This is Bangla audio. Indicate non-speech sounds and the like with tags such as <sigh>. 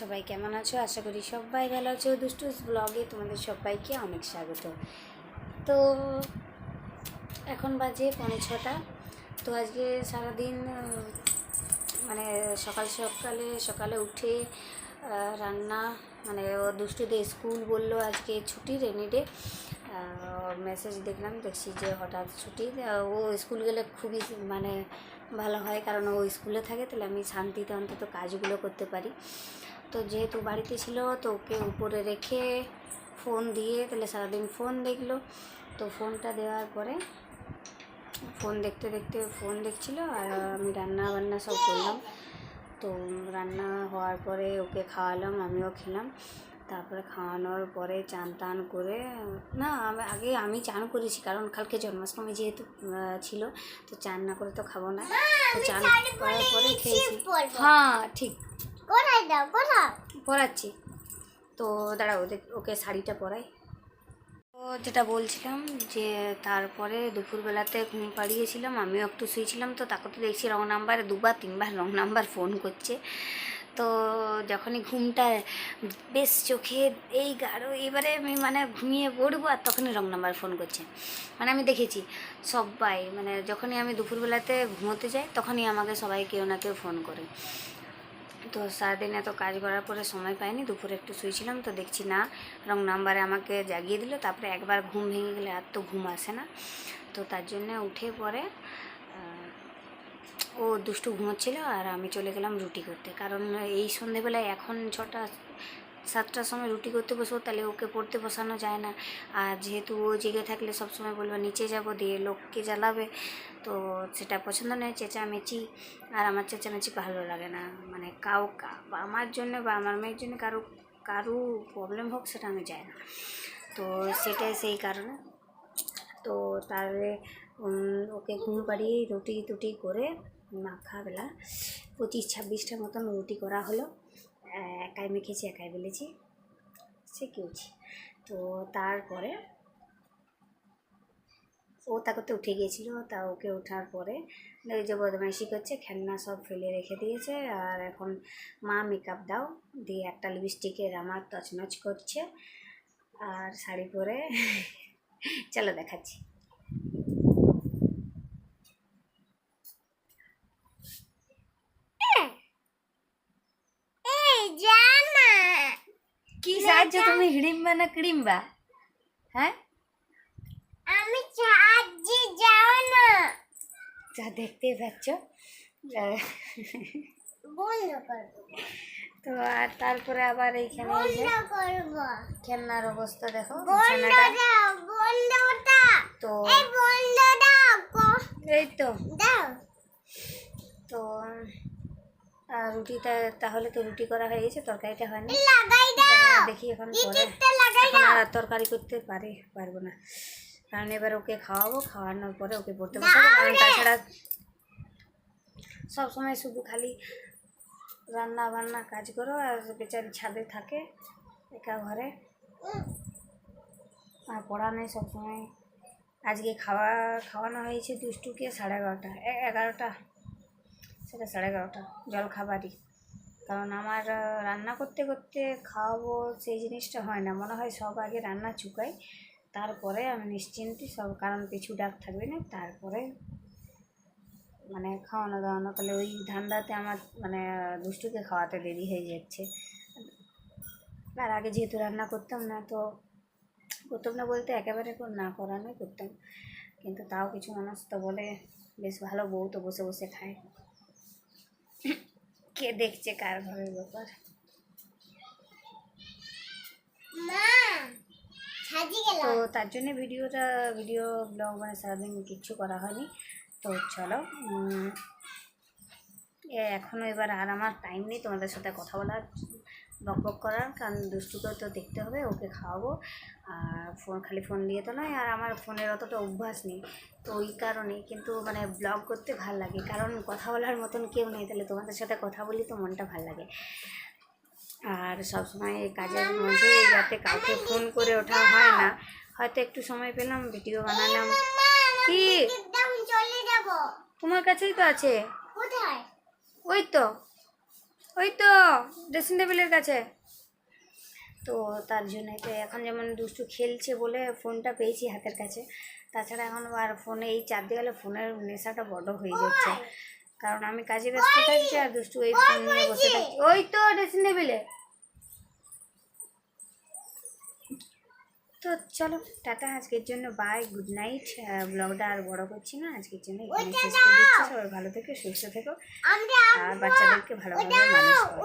সবাই কেমন আছো? আশা করি সবাই ভালো আছো। দুষ্টুস ব্লগে তোমাদের সবাইকে অনেক স্বাগত। তো এখন বাজে পনেরো ছটা। তো আজকে সারাদিন মানে সকাল সকালে সকালে উঠে রান্না মানে দুষ্টুদের স্কুল বলল আজকে ছুটি রেনি ডে মেসেজ দেখলাম, দেখছি যে হঠাৎ ছুটি। ও স্কুল গেলে খুবই মানে ভালো হয়, কারণ ও স্কুলে থাকে, তাহলে আমি শান্তিতে অন্তত কাজগুলো করতে পারি। তো যেহেতু বাড়িতে ছিল তো ওকে উপরে রেখে ফোন দিয়ে তাহলে সারাদিন ফোন দেখল। তো ফোনটা দেওয়ার পরে ফোন দেখতে দেখতে ফোন দেখছিল আর আমি রান্না বান্না সব করলাম। তো রান্না হওয়ার পরে ওকে খাওয়ালাম আমিও খেলাম। তারপরে খাওয়ানোর পরে চান টান করে না আমি আগে আমি চান করেছি কারণ কালকে জন্মাষ্টমী যেহেতু ছিল তো চান না করে তো খাব না। তো চান করার পরে খেয়েছি। হ্যাঁ ঠিক। কোথায় দাও, কোথাও? পরাচ্ছি তো দাঁড়াও ওকে শাড়িটা পরাই। তো যেটা বলছিলাম যে, তারপরে দুপুরবেলাতে ঘুম পাড়িয়েছিলাম, আমিও একটু শুয়েছিলাম, তো তাকে তো দেখছি রং নাম্বারে দুবার, তিনবার রং নাম্বার ফোন করছে। তো যখনই ঘুমটা বেশ চোখে এই গাঢ়, এবারে আমি মানে ঘুমিয়ে পড়ব আর তখনই রং নাম্বার ফোন করছে। মানে আমি দেখেছি সবাই মানে যখনই আমি দুপুরবেলাতে ঘুমোতে যাই, তখনই আমাকে সবাই কেউ না কেউ ফোন করে। তো সারাদিন এত কাজ করার পরে সময় পাইনি, দুপুরে একটু শুয়েছিলাম তো দেখছি না, রং নাম্বারে আমাকে জাগিয়ে দিল, তারপরে একবার ঘুম ভেঙে গেলে আর তো ঘুম আসে না। তো তার জন্য উঠে পরে ও দুষ্টু ঘুমোচ্ছিল আর আমি চলে গেলাম রুটি করতে। কারণ এই সন্ধেবেলায় এখন ছটা সাতটার সময় রুটি করতে বসবো, তাহলে ওকে পড়তে বসানো যায় না। আর যেহেতু ও জেগে থাকলে সব সময় বলবে, নিচে যাব দিয়ে লোককে জ্বালাবে। তো সেটা পছন্দ নয়, চেঁচামেচি। আর আমার চেঁচামেচি ভালো লাগে না। মানে কাউ বা আমার জন্য বা আমার মেয়ের জন্য কারও কারও প্রবলেম হোক সেটা আমি যাই না। তো সেটাই সেই কারণে। তো তাহলে ওকে ঘুম পাড়িয়ে রুটি টুটি করে মাখাবেলা পঁচিশ ছাব্বিশটার মতন রুটি করা হলো। একাই মেখেছি, একাই বেলেছি। কেউছি তো তারপরে ও তাকে তো উঠে গিয়েছিল, তা ওকে ওঠার পরে ওই যে বদমাইশি করছে, খেলনা সব ফেলে রেখে দিয়েছে আর এখন মা মেকআপ দাও, দিয়ে একটা লিপস্টিকের আমার তছনছ করছে আর শাড়ি পরে <laughs> চলো দেখাচ্ছি এই জানা কি সাহায্য তুমি হিড়িম্বা না ক্রিম্বা হ্যাঁ আমি সাহায্যে যাও না যা দেখতে পাচ্ছ আহ, বন্ধ করব তো আর তারপরে আবার এইখানে এই যে বন্ধ করব খেলনার অবস্থা দেখো বন্ধ বিছানাটা দাও বন্ধটা তো এই বন্ধ দাও ক- এই তো। দাও তো আহ, রুটিটা তাহলে তো রুটি করা হয়ে গেছে তরকারিটা হয়নি। দেখি এখন পরে। এখন আর তরকারি করতে পারে পারব না। কারণ এবার ওকে খাওয়াবো খাওয়ানোর পরে ওকে পড়তে বসাবো কারণ তাছাড়া সব সময় শুধু খালি রান্না বান্না কাজ করো আর বেচারি ছাদে থাকে একা ঘরে। আর পড়া নেই সবসময় আজকে খাওয়া খাওয়ানো হয়েছে দুষ্টুকে সাড়ে এগারোটা এগারোটা সেটা সাড়ে এগারোটা জল খাবারই কারণ আমার রান্না করতে করতে খাওয়াবো সেই জিনিসটা হয় না। মনে হয় সব আগে রান্না চুকাই, তারপরে আমি নিশ্চিন্তে সব, কারণ পিছু ডাক থাকবে না, তারপরে মানে খাওয়ানো দাওয়ানো। তাহলে ওই ধান্দাতে আমার মানে দুষ্টুকে খাওয়াতে দেরি হয়ে যাচ্ছে। আর আগে যেহেতু রান্না করতাম না, তো করতাম না বলতে একেবারে না করানোই করতাম। কিন্তু তাও কিছু মানুষ তো বলে, বেশ ভালো বউ তো বসে বসে খায়। কে দেখছে কার ঘরের ব্যাপার তো তার জন্য ভিডিওটা ভিডিও ব্লগ মানে সারাদিন কিচ্ছু করা হয়নি। তো চলো এখনও এবার আর আমার টাইম নেই তোমাদের সাথে কথা বলার বক বক করার কারণ দুষ্টুকেও তো দেখতে হবে ওকে খাওয়াবো। আর ফোন খালি ফোন দিয়ে তো নয় আর আমার ফোনের অতটা অভ্যাস নেই। তো ওই কারণে কিন্তু মানে ব্লগ করতে ভালো লাগে কারণ কথা বলার মতন কেউ নেই তাহলে তোমাদের সাথে কথা বলি তো মনটা ভালো লাগে। আর সবসময় কাজের মধ্যে যাতে কাউকে ফোন করে ওঠা হয় না হয়তো একটু সময় পেলাম ভিডিও বানালাম। কি? তোমার কাছেই তো আছে। কোথায়? ওই তো। ওই তো ড্রেসিং টেবিলের কাছে। তো তার জন্য তো এখন যেমন দুষ্টু খেলছে বলে ফোনটা পেয়েছি হাতের কাছে। তাছাড়া এখন আর ফোনে এই চার দিকে ফোনের নেশাটা বড় হয়ে যাচ্ছে। কারণ আমি কাজে ব্যস্ত থাকছি আর দুষ্টু এই ফোন নিয়ে বসে থাকছি। ওই তো ড্রেসিং টেবিলে তো চলো টাটা আজকের জন্য বাই গুড নাইট ব্লগটা আর বড় করছি না আজকের জন্য এখানে শেষ করে দিচ্ছি। সবাই ভালো থেকো সুস্থ থেকো। আর বাচ্চাদেরকে ভালোভাবে মানুষ করো।